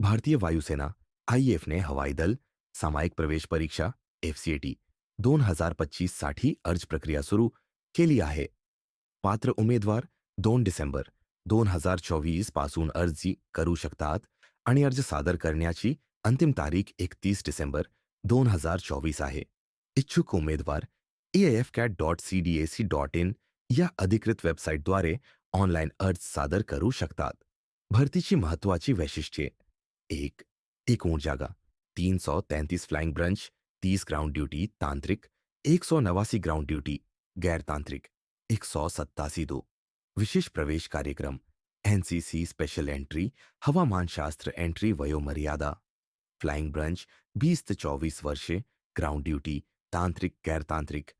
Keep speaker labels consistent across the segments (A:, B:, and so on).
A: भारतीय वायुसेना आय एफने हवाई दल, सामायिक प्रवेश परीक्षा, एफ़ सी ए टी, दोन हज़ार पच्चीस साठी अर्ज़ प्रक्रिया सुरू केली आहे. पात्र उमेदवार दोन डिसेंबर दोन हज़ार चोवीस पासून अर्ज़ करू शकतात आणि अर्ज़ सादर करण्याची अंतिम तारीख एकतीस डिसेंबर दोन हज़ार चोवीस आहे. इच्छुक उमेदवार A F CAT dot C D A C dot in या अधिकृत वेबसाईटद्वारे ऑनलाईन अर्ज़ सादर करू शकतात. भरतीची महत्त्वाची वैशिष्ट्ये एक एकूण जागा, तीन सौ तैंतीस फ्लाइंग ब्रंच, तीस ग्राउंड ड्यूटी तांत्रिक, एक सौ नवासी ग्राउंड ड्यूटी गैर तांत्रिक, एक सौ सत्तासी दो। विशेष प्रवेश कार्यक्रम, एनसीसी स्पेशल एंट्री, हवामान शास्त्र एंट्री वयोमर्यादा। फ्लाइंग ब्रंच, बीस चौबीस वर्षे, ग्राउंड ड्यूटी तांत्रिक, गैर तांत्रिक,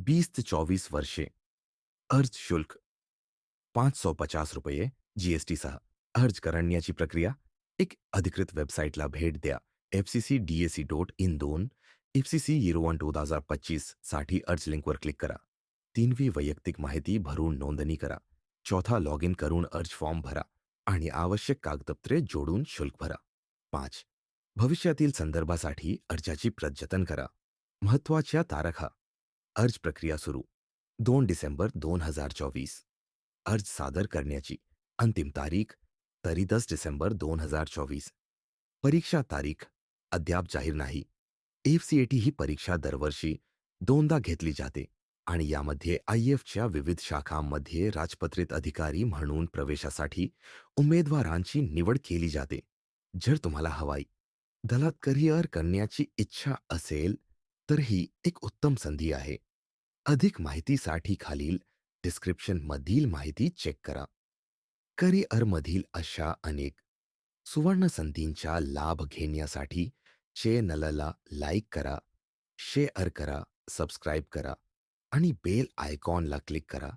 A: बीस चौबीस वर्षे। अर्ज़ शुल्क, पाच सौ पचास रुपये, जीएसटी सह। अर्ज़ करण्याची प्रक्रिया एक अधिकृत वेबसाईटला भेट द्या F C C D A C dot in दोन एफ़ सी सी वन दोन हज़ार पच्चीस साठी अर्ज़ लिंकवर क्लिक करा. तीनवी वैयक्तिक माहिती भरून नोंदणी करा. चौथा लॉग इन करून अर्ज़ फॉर्म भरा आणि आवश्यक कागदपत्रे जोडून शुल्क भरा. पाच, भविष्यातील संदर्भासाठी अर्जाची प्रत्यतन करा. महत्त्वाच्या तारखा, अर्ज़ प्रक्रिया सुरू, दोन डिसेंबर दोन हज़ार चोवीस, अर्ज़ सादर करण्याची अंतिम तारीख तरी दस डिसेंबर दोन हजार चोवीस. परीक्षा तारीख अद्याप जाहीर नाही. एफ सी ए टी ही परीक्षा दरवर्षी दोनदा घेतली जाते आणि यामध्ये आय एफच्या विविध शाखांमध्ये राजपत्रित अधिकारी म्हणून प्रवेशासाठी उमेदवारांची निवड केली जाते. जर तुम्हाला हवाई दलात करिअर करण्याची इच्छा असेल तर ही एक उत्तम संधी आहे. अधिक माहितीसाठी खालील डिस्क्रिप्शन मधील माहिती चेक करा. करिअरमधील अशा अनेक सुवर्ण संधींचा लाभ घेण्यासाठी चॅनलला लाईक करा शेअर करा सबस्क्राईब करा आणि बेल आयकॉनला क्लिक करा.